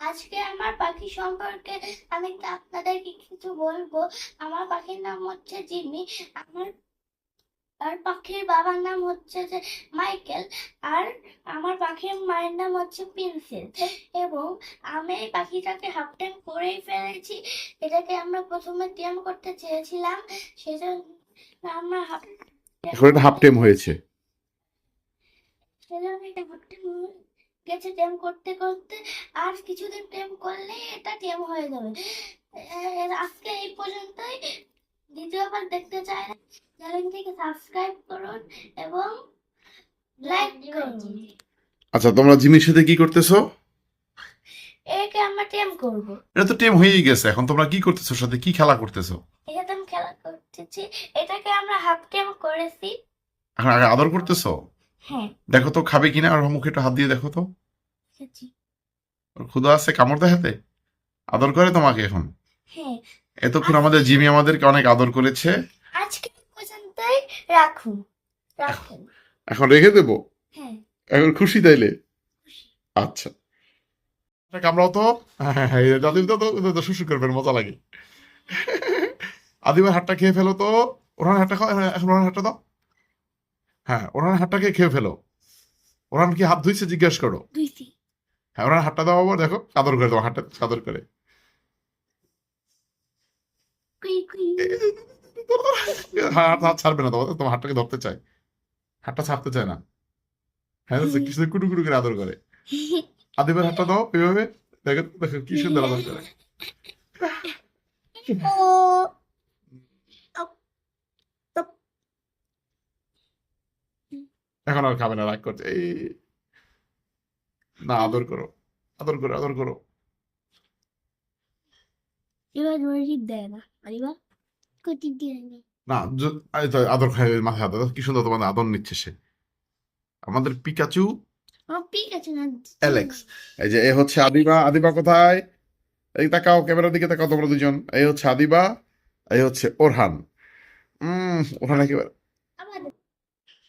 আজকে আমার পাখি সম্পর্কে আমি পাখির নাম হচ্ছে জিমি। আমার, আর পাখির বাবার নাম হচ্ছে যে মাইকেল। আর আমার পাখির মায়ের নাম হচ্ছে পেন্সিল এবং আমি এই পাখিটাকে হাফ টাইম করেই ফেলেছি। এটাকে আমরা প্রথমে টিএম করতে চেয়েছিলাম। সেটা আমরা হাফ হাফ টাইম হয়েছে সেজন্য এটা হাফ টাইম গেছে টেম করতে করতে আর কিছুদিন টেম করলে এটা টেম হয়ে যাবে। আজকে এই পর্যন্তই। দ্বিতীয়বার দেখতে চাই চ্যানেলটিকে সাবস্ক্রাইব করুন এবং লাইক করুন। আচ্ছা তোমরা জিমির সাথে কি করতেছো? একে আমরা টেম করব। এটা তো টাইম হয়েই গেছে এখন তোমরা কি করতেছো? সাথে কি খেলা করতেছো? আমি খেলা করতেছি এটাকে আমরা হাফ টেম করেছি। এখন আগে আদর করতেছো? হ্যাঁ। দেখো তো খাবে কিনা? আর মুখে একটু হাত দিয়ে দেখো তো। ক্ষুধা আছে কামড় দেখাতে আদর করে তোমাকে এখন? হ্যাঁ। এতক্ষণ আমাদের জিমি আমাদেরকে অনেক আদর করেছে। আজকে পর্যন্তই রাখুন। রাখুন। এখন রেখে দেবো? হ্যাঁ। এখন খুশি তাইলে? আচ্ছা। কামড়াও তো। হ্যাঁ তো শুশু করবেন মজা লাগে। আদিবার হাটটা খেয়ে ফেলো তো। ওরান হাটটা খাও এখন ওরান হাতটা দাও। হ্যাঁ ওরান হাতটাকে খেয়ে ফেলো। ওরান কি হাত ধুইছে? জিজ্ঞেস করো। হ্যাঁ ওরান হাতটা দাও আবার দেখো আদর করে তোমার হাতটা আদর করে। হাত হাত ছাড়বে না তোমার তোমার হাতটাকে ধরতে চায় হাতটা ছাড়তে চায় না। হ্যাঁ কিছু কুটু কুটু করে আদর করে। আদিবার হাতটা দাও এভাবে। দেখো দেখো কি সুন্দর আদর করে। এখন আর খাবে না রাগ করছে। এই না আদর করো আদর করো আদর করো। এবার মসজিদ দেয় না? আরিবা কতি দিয়ে না। না য- এই তো আদর খাই মাথায় আদর কি সুন্দর তোমাদের আদর নিচ্ছে সে। আমাদের পিকাচু আমার পিক আছে না। অ্যালেক্স। এই যে এ হচ্ছে আদিবা। আদিবা কোথায়? এই তাকাও ক্যামেরার দিকে তাকাও তোমরা দুজন। এই হচ্ছে আদিবা এই হচ্ছে ওরহান। উম ওরহান একেবারে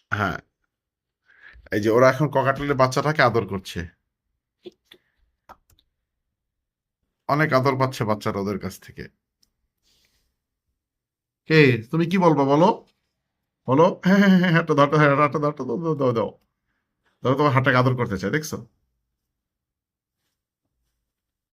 হ্যাঁ। এই যে ওরা এখন ককাটেলের বাচ্চাটাকে আদর করছে অনেক আদর পাচ্ছে বাচ্চারা ওদের কাছ থেকে কে তুমি কি বলব বলো বলো হ্যাঁ হ্যাঁ হ্যাঁ হাতটা দাও হ্যাঁ হাঁটা দাও দাও দাও দাও তোমার হাঁটাকে আদর করতে চাই দেখছ